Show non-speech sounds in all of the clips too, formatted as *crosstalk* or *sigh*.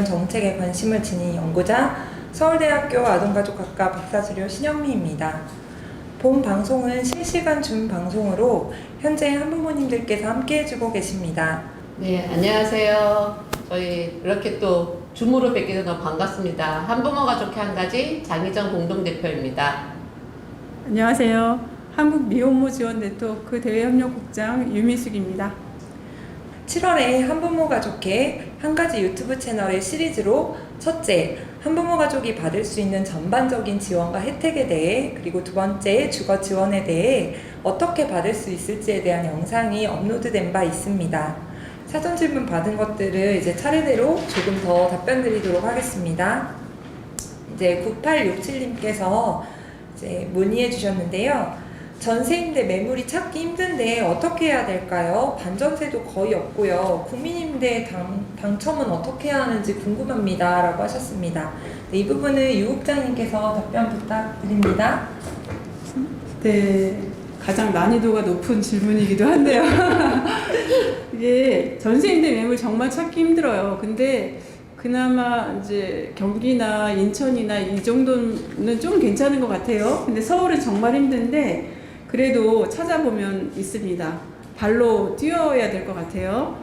관련 정책에 관심을 지닌 연구자 서울대학교 아동가족학과 박사수료 신영미입니다. 본 방송은 실시간 줌 방송으로 현재 한부모님들께서 함께 해주고 계십니다. 네, 안녕하세요. 저희 이렇게 또 줌으로 뵙게 돼서 반갑습니다. 한부모 가족회 한 가지 장희정 공동대표입니다. 안녕하세요. 한국 미혼모 지원 네트워크 대외협력국장 유미숙입니다. 7월에 한부모 가족회 한 가지 유튜브 채널의 시리즈로 첫째, 한부모 가족이 받을 수 있는 전반적인 지원과 혜택에 대해 그리고 두 번째, 주거 지원에 대해 어떻게 받을 수 있을지에 대한 영상이 업로드된 바 있습니다. 사전 질문 받은 것들을 이제 차례대로 조금 더 답변 드리도록 하겠습니다. 이제 9867님께서 이제 문의해 주셨는데요. 전세임대 매물이 찾기 힘든데 어떻게 해야 될까요? 반전세도 거의 없고요. 국민임대 당, 당첨은 어떻게 해야 하는지 궁금합니다. 라고 하셨습니다. 네, 이 부분은 유 국장님께서 답변 부탁드립니다. 네, 가장 난이도가 높은 질문이기도 한데요. *laughs* 이게 전세인데 매물 정말 찾기 힘들어요. 근데 그나마 이제 경기나 인천이나 이 정도는 좀 괜찮은 것 같아요. 근데 서울은 정말 힘든데 그래도 찾아보면 있습니다. 발로 뛰어야 될 것 같아요.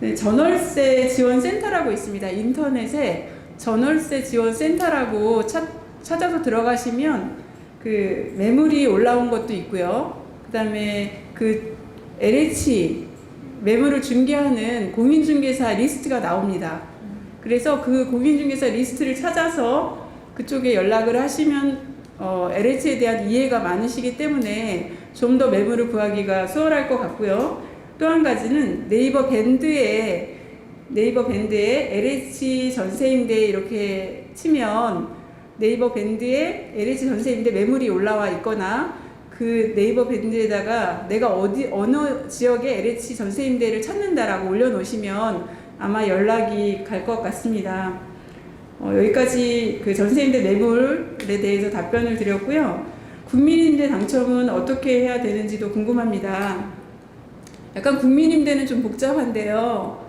네, 전월세 지원센터라고 있습니다. 인터넷에 전월세 지원센터라고 찾, 찾아서 들어가시면 그 매물이 올라온 것도 있고요. 그 다음에 그 LH 매물을 중개하는 공인중개사 리스트가 나옵니다. 그래서 그 공인중개사 리스트를 찾아서 그쪽에 연락을 하시면 어, LH에 대한 이해가 많으시기 때문에 좀 더 매물을 구하기가 수월할 것 같고요. 또 한 가지는 네이버 밴드에 네이버 밴드에 LH 전세임대 이렇게 치면 네이버 밴드에 LH 전세임대 매물이 올라와 있거나 그 네이버 밴드에다가 내가 어디 어느 지역에 LH 전세임대를 찾는다라고 올려놓으시면 아마 연락이 갈 것 같습니다. 어, 여기까지 그 전세임대 매물에 대해서 답변을 드렸고요. 국민임대 당첨은 어떻게 해야 되는지도 궁금합니다. 약간 국민임대는 좀 복잡한데요.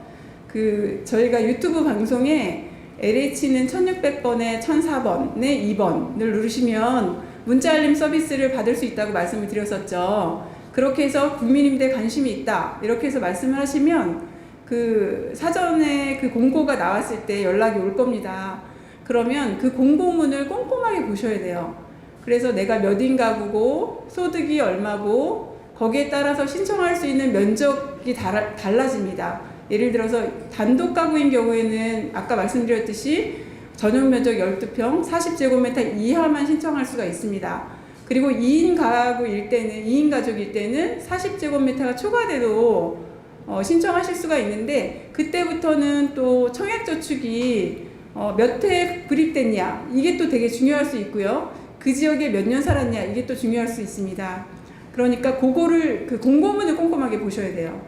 그 저희가 유튜브 방송에 LH는 1600번에 1004번에 2번을 누르시면 문자 알림 서비스를 받을 수 있다고 말씀을 드렸었죠. 그렇게 해서 국민임대 관심이 있다. 이렇게 해서 말씀을 하시면 그 사전에 그 공고가 나왔을 때 연락이 올 겁니다. 그러면 그 공고문을 꼼꼼하게 보셔야 돼요. 그래서 내가 몇 인 가구고 소득이 얼마고 거기에 따라서 신청할 수 있는 면적이 달라, 달라집니다. 예를 들어서 단독 가구인 경우에는 아까 말씀드렸듯이 전용 면적 12평 40제곱미터 이하만 신청할 수가 있습니다. 그리고 2인 가구일 때는 2인 가족일 때는 40제곱미터가 초과돼도 어, 신청하실 수가 있는데 그때부터는 또 청약저축이 어, 몇 회 불입됐냐 이게 또 되게 중요할 수 있고요. 그 지역에 몇 년 살았냐 이게 또 중요할 수 있습니다. 그러니까 그거를 그 공고문을 꼼꼼하게 보셔야 돼요.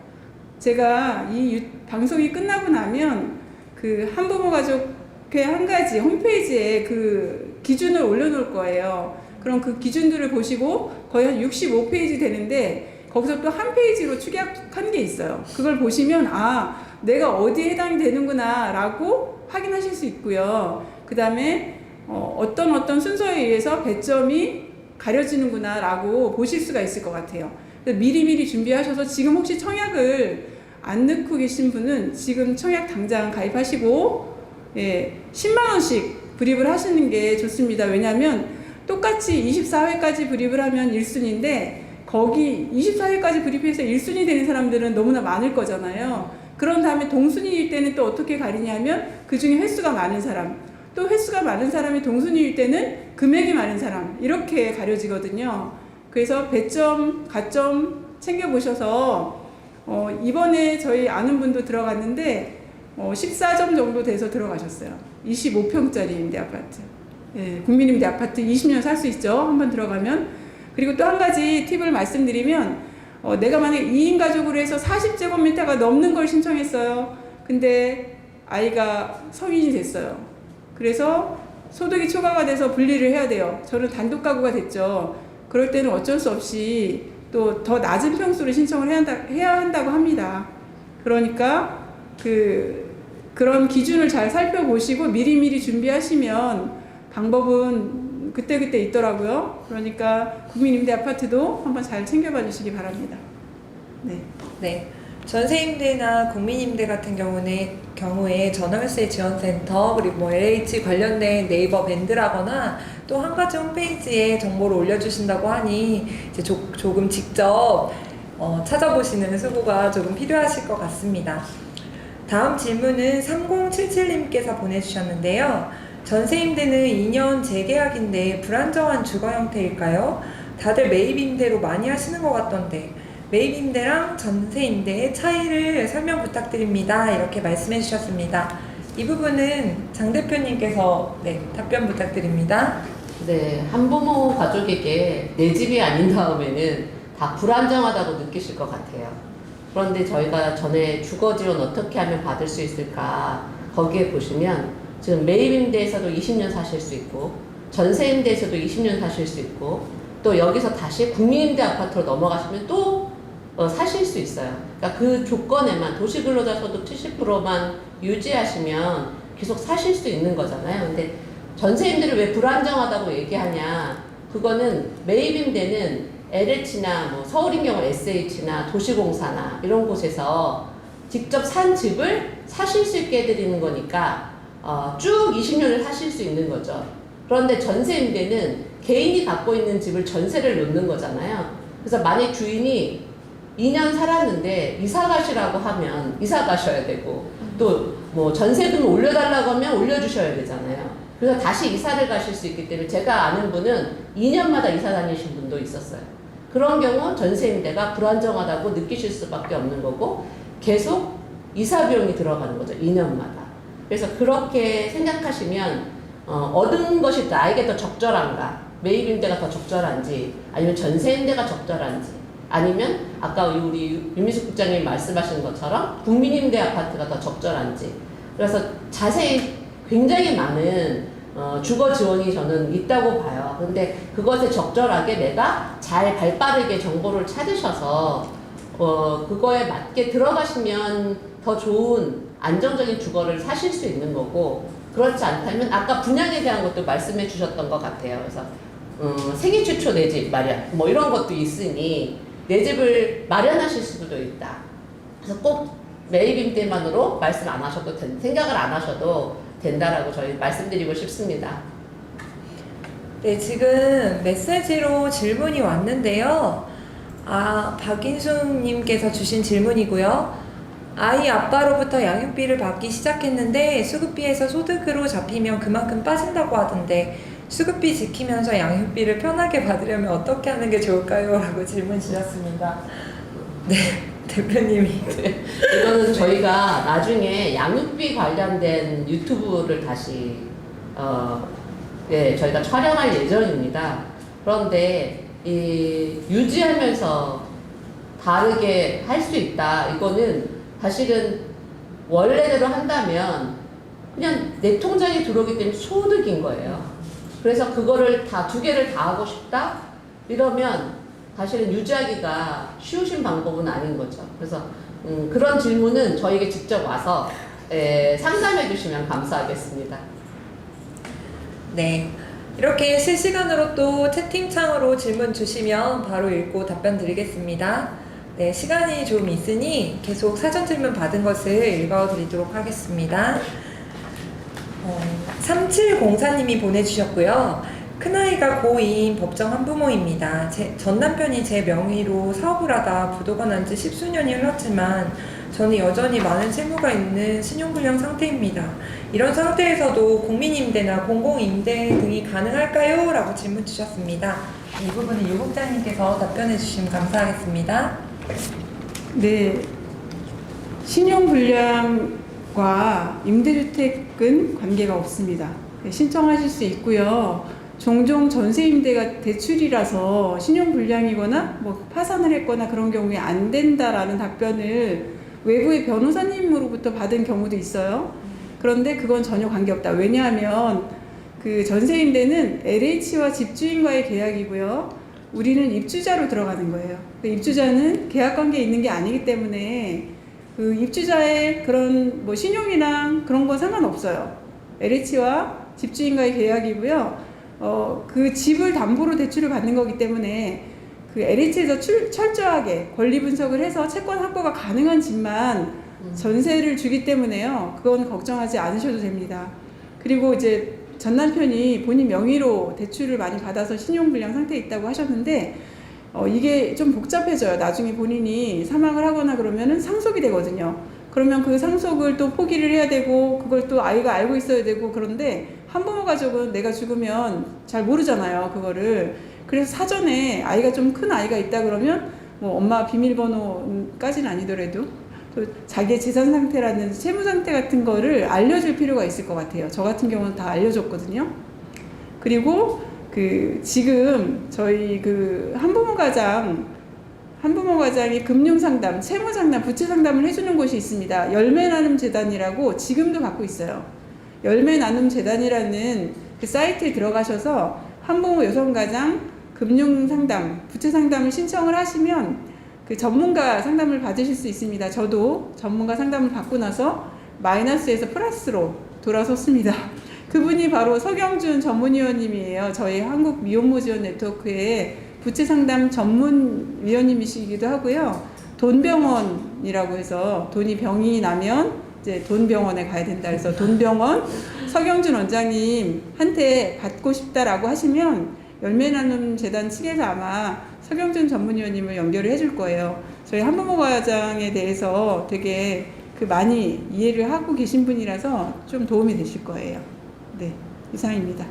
제가 이 유, 방송이 끝나고 나면 그 한부모 가족회 한 가지 홈페이지에 그 기준을 올려놓을 거예요. 그럼 그 기준들을 보시고 거의 한 65페이지 되는데 거기서 또 한 페이지로 축약한 게 있어요. 그걸 보시면 아 내가 어디에 해당이 되는구나라고 확인하실 수 있고요. 그 다음에 어, 어떤 어떤 순서에 의해서 배점이 가려지는구나라고 보실 수가 있을 것 같아요. 미리미리 준비하셔서 지금 혹시 청약을 안 넣고 계신 분은 지금 청약 당장 가입하시고 예, 10만 원씩 불입을 하시는 게 좋습니다. 왜냐하면 똑같이 24회까지 불입을 하면 1순위인데 거기 24회까지 불입해서 1순위 되는 사람들은 너무나 많을 거잖아요. 그런 다음에 동순위일 때는 또 어떻게 가리냐면 그 중에 횟수가 많은 사람, 또 횟수가 많은 사람이 동순위일 때는 금액이 많은 사람 이렇게 가려지거든요. 그래서 배점, 가점 챙겨 보셔서 어, 이번에 저희 아는 분도 들어갔는데 어, 14점 정도 돼서 들어가셨어요. 25평짜리인데 아파트. 예, 국민임대 아파트 20년 살 수 있죠. 한번 들어가면. 그리고 또 한 가지 팁을 말씀드리면 어, 내가 만약에 2인 가족으로 해서 40제곱미터가 넘는 걸 신청했어요. 근데 아이가 성인이 됐어요. 그래서 소득이 초과가 돼서 분리를 해야 돼요. 저는 단독 가구가 됐죠. 그럴 때는 어쩔 수 없이 또 더 낮은 평수를 신청을 해야, 한다, 해야 한다고 합니다. 그러니까 그 그런 기준을 잘 살펴보시고 미리미리 준비하시면 방법은 그때그때 있더라고요. 그러니까 국민임대 아파트도 한번 잘 챙겨봐 주시기 바랍니다. 네. 네. 전세임대나 국민임대 같은 경우는 경우에 전월세 지원센터 그리고 뭐 LH 관련된 네이버 밴드라거나 또 한 가지 홈페이지에 정보를 올려주신다고 하니 이제 조, 조금 직접 어, 찾아보시는 수고가 조금 필요하실 것 같습니다. 다음 질문은 3077님께서 보내주셨는데요. 전세임대는 2년 재계약인데 불안정한 주거 형태일까요? 다들 매입임대로 많이 하시는 것 같던데 매입임대랑 전세임대의 차이를 설명 부탁드립니다. 이렇게 말씀해 주셨습니다. 이 부분은 장 대표님께서 네, 답변 부탁드립니다. 네, 한부모 가족에게 내 집이 아닌 다음에는 다 불안정하다고 느끼실 것 같아요. 그런데 저희가 전에 주거 지원 어떻게 하면 받을 수 있을까 거기에 보시면 지금 매입 임대에서도 20년 사실 수 있고 전세 임대에서도 20년 사실 수 있고 또 여기서 다시 국민임대 아파트로 넘어가시면 또 어, 사실 수 있어요. 그러니까 그 조건에만 도시 근로자 소득 70%만 유지하시면 계속 사실 수 있는 거잖아요. 근데 전세임대를 왜 불안정하다고 얘기하냐? 그거는 매입임대는 LH나 뭐 서울인 경우 SH나 도시공사나 이런 곳에서 직접 산 집을 사실 수 있게 해드리는 거니까 어, 쭉 20년을 사실 수 있는 거죠. 그런데 전세 임대는 개인이 갖고 있는 집을 전세를 놓는 거잖아요. 그래서 만약 주인이 2년 살았는데 이사 가시라고 하면 이사 가셔야 되고 또 뭐 전세금 올려달라고 하면 올려주셔야 되잖아요. 그래서 다시 이사를 가실 수 있기 때문에 제가 아는 분은 2년마다 이사 다니신 분도 있었어요. 그런 경우 전세임대가 불안정하다고 느끼실 수밖에 없는 거고 계속 이사 비용이 들어가는 거죠. 2년마다. 그래서 그렇게 생각하시면 어, 얻은 것이 나에게 더 적절한가? 매입임대가 더 적절한지 아니면 전세임대가 적절한지 아니면 아까 우리 유미숙 국장님 말씀하신 것처럼 국민임대 아파트가 더 적절한지 그래서 자세히 굉장히 많은 어, 주거 지원이 저는 있다고 봐요. 근데 그것에 적절하게 내가 잘 발빠르게 정보를 찾으셔서 어, 그거에 맞게 들어가시면 더 좋은 안정적인 주거를 사실 수 있는 거고 그렇지 않다면 아까 분양에 대한 것도 말씀해 주셨던 것 같아요. 그래서 음, 생애 최초 내 집 마련 뭐 이런 것도 있으니 내 집을 마련하실 수도 있다. 그래서 꼭 매입임대만으로 말씀 안 하셔도 된, 생각을 안 하셔도 된다라고 저희 말씀드리고 싶습니다. 네, 지금 메시지로 질문이 왔는데요. 아, 박인숙님께서 주신 질문이고요. 아이 아빠로부터 양육비를 받기 시작했는데 수급비에서 소득으로 잡히면 그만큼 빠진다고 하던데 수급비 지키면서 양육비를 편하게 받으려면 어떻게 하는 게 좋을까요? 라고 질문 주셨습니다. 네, 대표님이. 이거는 저희가 나중에 양육비 관련된 유튜브를 다시 어, 예, 저희가 촬영할 예정입니다. 그런데 이 유지하면서 다르게 할 수 있다. 이거는 사실은 원래대로 한다면 그냥 내 통장에 들어오기 때문에 소득인 거예요. 그래서 그거를 다 두 개를 다 하고 싶다? 이러면 사실은 유지하기가 쉬우신 방법은 아닌 거죠. 그래서 음, 그런 질문은 저에게 직접 와서 에, 상담해 주시면 감사하겠습니다. 네. 이렇게 실시간으로 또 채팅창으로 질문 주시면 바로 읽고 답변 드리겠습니다. 네, 시간이 좀 있으니 계속 사전 질문 받은 것을 읽어드리도록 하겠습니다. 어, 3704님이 보내주셨고요. 큰아이가 고2인 법정 한부모입니다. 제, 전 남편이 제 명의로 사업을 하다 부도가 난 지 십수년이 흘렀지만 저는 여전히 많은 채무가 있는 신용불량 상태입니다. 이런 상태에서도 국민임대나 공공임대 등이 가능할까요? 라고 질문 주셨습니다. 이 부분은 유 국장님께서 답변해 주시면 감사하겠습니다. 네. 신용불량과 임대주택은 관계가 없습니다. 네, 신청하실 수 있고요. 종종 전세 임대가 대출이라서 신용 불량이거나 뭐 파산을 했거나 그런 경우에 안 된다라는 답변을 외부의 변호사님으로부터 받은 경우도 있어요. 그런데 그건 전혀 관계없다. 왜냐하면 그 전세 임대는 LH와 집주인과의 계약이고요. 우리는 입주자로 들어가는 거예요. 그 입주자는 계약 관계에 있는 게 아니기 때문에 그 입주자의 그런 뭐 신용이랑 그런 건 상관없어요. LH와 집주인과의 계약이고요. 어, 그 집을 담보로 대출을 받는 거기 때문에 그 LH에서 출, 철저하게 권리 분석을 해서 채권 확보가 가능한 집만 전세를 주기 때문에요. 그건 걱정하지 않으셔도 됩니다. 그리고 이제 전 남편이 본인 명의로 대출을 많이 받아서 신용불량 상태에 있다고 하셨는데 어, 이게 좀 복잡해져요. 나중에 본인이 사망을 하거나 그러면은 상속이 되거든요. 그러면 그 상속을 또 포기를 해야 되고 그걸 또 아이가 알고 있어야 되고 그런데 한부모 가족은 내가 죽으면 잘 모르잖아요. 그거를. 그래서 사전에 아이가 좀 큰 아이가 있다 그러면 뭐 엄마 비밀번호까지는 아니더라도 또 자기의 재산 상태라든지 채무 상태 같은 거를 알려줄 필요가 있을 것 같아요. 저 같은 경우는 다 알려줬거든요. 그리고 그 지금 저희 그 한부모 가장 한부모 가장이 금융 상담, 채무 상담, 부채 상담을 해주는 곳이 있습니다. 열매 나눔 재단이라고 지금도 갖고 있어요. 열매 나눔 재단이라는 그 사이트에 들어가셔서 한부모 여성 가장 금융 상담, 부채 상담을 신청을 하시면 그 전문가 상담을 받으실 수 있습니다. 저도 전문가 상담을 받고 나서 마이너스에서 플러스로 돌아섰습니다. *laughs* 그분이 바로 서경준 전문위원님이에요. 저희 한국 미혼모 지원 네트워크의 부채 상담 전문 위원님이시기도 하고요. 돈병원이라고 해서 돈이 병이 나면 이제 돈병원에 가야 된다 해서 돈병원 서경준 원장님한테 받고 싶다라고 하시면 열매 나눔 재단 측에서 아마 서경준 전문위원님을 연결을 해줄 거예요. 저희 한부모 과장에 대해서 되게 그 많이 이해를 하고 계신 분이라서 좀 도움이 되실 거예요. 네, 이상입니다.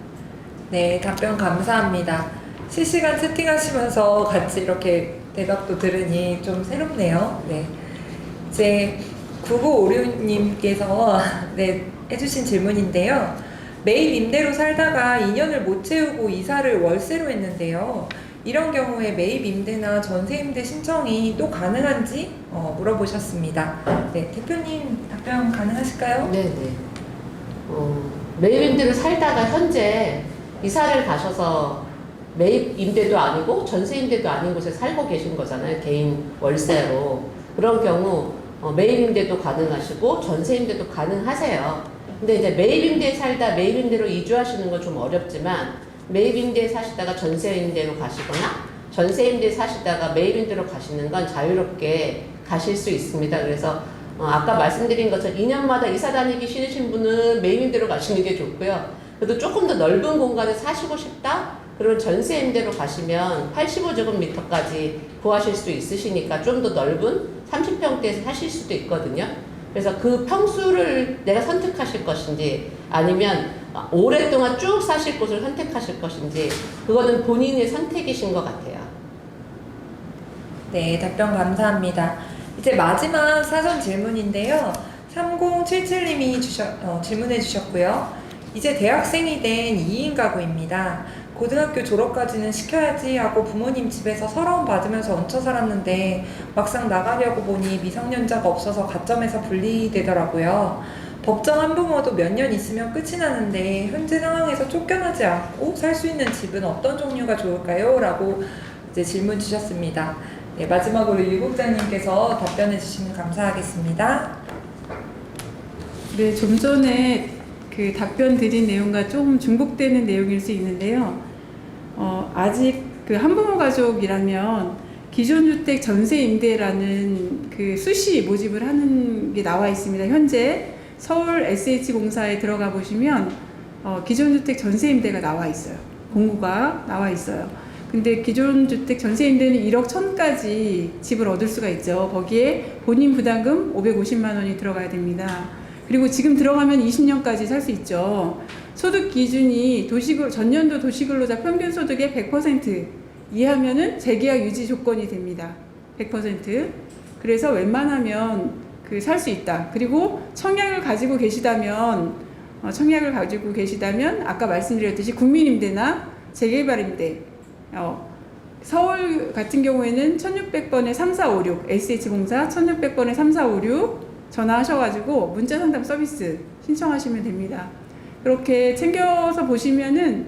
네, 답변 감사합니다. 실시간 채팅하시면서 같이 이렇게 대답도 들으니 좀 새롭네요. 네. 이제 9956님께서 *laughs* 네, 해주신 질문인데요. 매일 임대로 살다가 2년을 못 채우고 이사를 월세로 했는데요. 이런 경우에 매입 임대나 전세 임대 신청이 또 가능한지 어, 물어보셨습니다. 네, 대표님 답변 가능하실까요? 네네. 어, 매입 임대로 살다가 현재 이사를 가셔서 매입 임대도 아니고 전세 임대도 아닌 곳에 살고 계신 거잖아요. 개인 월세로. 그런 경우 어, 매입 임대도 가능하시고 전세 임대도 가능하세요. 근데 이제 매입 임대에 살다 매입 임대로 이주하시는 건 좀 어렵지만 매입 임대에 사시다가 전세 임대로 가시거나 전세 임대 사시다가 매입 임대로 가시는 건 자유롭게 가실 수 있습니다. 그래서 어, 아까 말씀드린 것처럼 2년마다 이사 다니기 싫으신 분은 매입 임대로 가시는 게 좋고요. 그래도 조금 더 넓은 공간에 사시고 싶다? 그러면 전세 임대로 가시면 85제곱미터까지 구하실 수 있으시니까 좀 더 넓은 30평대에서 사실 수도 있거든요. 그래서 그 평수를 내가 선택하실 것인지 아니면 오랫동안 쭉 사실 곳을 선택하실 것인지 그거는 본인의 선택이신 것 같아요. 네, 답변 감사합니다. 이제 마지막 사전 질문인데요. 3077님이 주셨, 어, 질문해 주셨고요. 이제 대학생이 된 2인 가구입니다. 고등학교 졸업까지는 시켜야지 하고 부모님 집에서 서러움 받으면서 얹혀 살았는데 막상 나가려고 보니 미성년자가 없어서 가점에서 분리되더라고요. 법정 한부모도 몇 년 있으면 끝이 나는데 현재 상황에서 쫓겨나지 않고 살 수 있는 집은 어떤 종류가 좋을까요? 라고 이제 질문 주셨습니다. 네, 마지막으로 유 국장님께서 답변해 주시면 감사하겠습니다. 네, 좀 전에 그 답변 드린 내용과 조금 중복되는 내용일 수 있는데요. 어, 아직 그 한부모 가족이라면 기존 주택 전세 임대라는 그 수시 모집을 하는 게 나와 있습니다. 현재 서울 SH공사에 들어가 보시면 어, 기존 주택 전세 임대가 나와 있어요. 공고가 나와 있어요. 근데 기존 주택 전세 임대는 1억 1000까지 집을 얻을 수가 있죠. 거기에 본인 부담금 550만 원이 들어가야 됩니다. 그리고 지금 들어가면 20년까지 살 수 있죠. 소득 기준이 도시근 전년도 도시근로자 평균 소득의 100% 이하면은 재계약 유지 조건이 됩니다. 100%. 그래서 웬만하면 그 살 수 있다. 그리고 청약을 가지고 계시다면 어, 청약을 가지고 계시다면 아까 말씀드렸듯이 국민임대나 재개발임대 어, 서울 같은 경우에는 1600번에 3456 SH공사 1600번에 3456 전화하셔가지고 문자 상담 서비스 신청하시면 됩니다. 그렇게 챙겨서 보시면은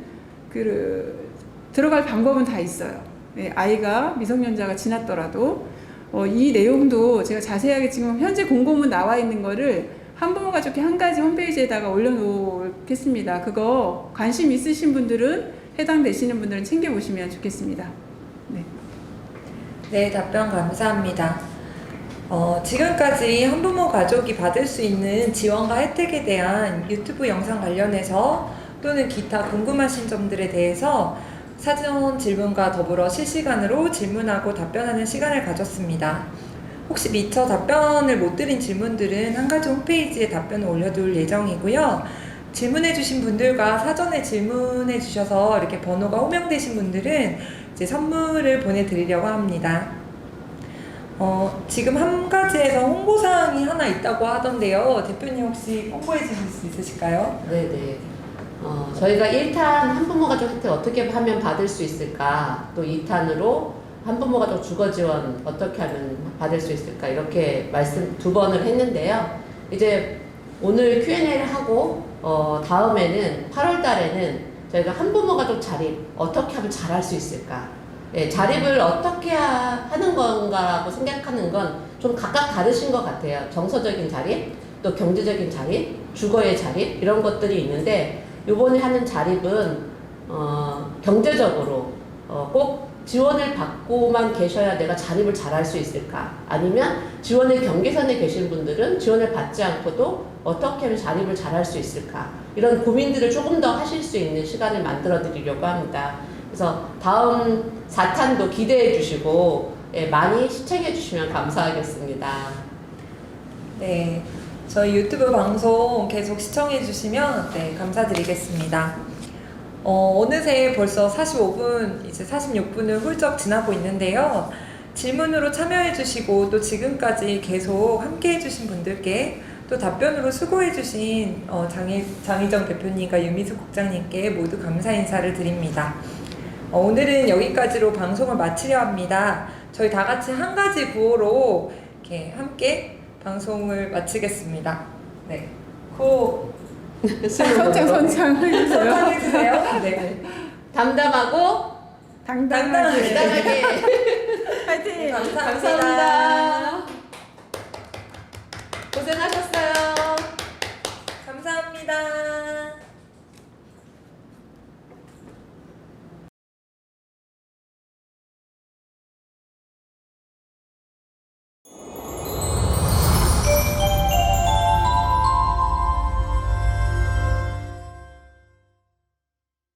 그 들어갈 방법은 다 있어요. 네, 아이가 미성년자가 지났더라도 어, 이 내용도 제가 자세하게 지금 현재 공고문 나와 있는 거를 한부모 가족회 한 가지 홈페이지에다가 올려놓겠습니다. 그거 관심 있으신 분들은 해당되시는 분들은 챙겨보시면 좋겠습니다. 네. 네, 답변 감사합니다. 어, 지금까지 한부모 가족이 받을 수 있는 지원과 혜택에 대한 유튜브 영상 관련해서 또는 기타 궁금하신 점들에 대해서 사전 질문과 더불어 실시간으로 질문하고 답변하는 시간을 가졌습니다. 혹시 미처 답변을 못 드린 질문들은 한 가지 홈페이지에 답변을 올려둘 예정이고요. 질문해주신 분들과 사전에 질문해주셔서 이렇게 번호가 호명되신 분들은 이제 선물을 보내드리려고 합니다. 어, 지금 한 가지에서 홍보사항이 하나 있다고 하던데요. 대표님 혹시 홍보해 주실 수 있으실까요? 네네. 어, 저희가 1탄 한부모 가족 혜택 어떻게 하면 받을 수 있을까? 또 2탄으로 한부모 가족 주거 지원 어떻게 하면 받을 수 있을까? 이렇게 말씀 두 번을 했는데요. 이제 오늘 Q&A를 하고 어, 다음에는 8월 달에는 저희가 한부모 가족 자립 어떻게 하면 잘할 수 있을까? 예, 자립을 어떻게 하, 하는 건가라고 생각하는 건 좀 각각 다르신 것 같아요. 정서적인 자립, 또 경제적인 자립, 주거의 자립 이런 것들이 있는데 요번에 하는 자립은 어, 경제적으로 어, 꼭 지원을 받고만 계셔야 내가 자립을 잘할 수 있을까? 아니면 지원의 경계선에 계신 분들은 지원을 받지 않고도 어떻게 하면 자립을 잘할 수 있을까? 이런 고민들을 조금 더 하실 수 있는 시간을 만들어 드리려고 합니다. 그래서 다음 4탄도 기대해 주시고 예, 많이 시청해 주시면 감사하겠습니다. 네. 저희 유튜브 방송 계속 시청해 주시면 네, 감사드리겠습니다. 어, 어느새 벌써 45분, 이제 46분을 훌쩍 지나고 있는데요. 질문으로 참여해 주시고 또 지금까지 계속 함께 해 주신 분들께 또 답변으로 수고해 주신 어, 장희, 장희정 대표님과 유미숙 국장님께 모두 감사 인사를 드립니다. 어, 오늘은 여기까지로 방송을 마치려 합니다. 저희 다 같이 한 가지 구호로 이렇게 함께 방송을 마치겠습니다. 네. 구 선창 선창 해주세요. 선창해주세요. 네. 담담하고 당당하게. 당당하게 *laughs* 파이팅. 감사합니다. 감사합니다. 고생하셨어요. 감사합니다.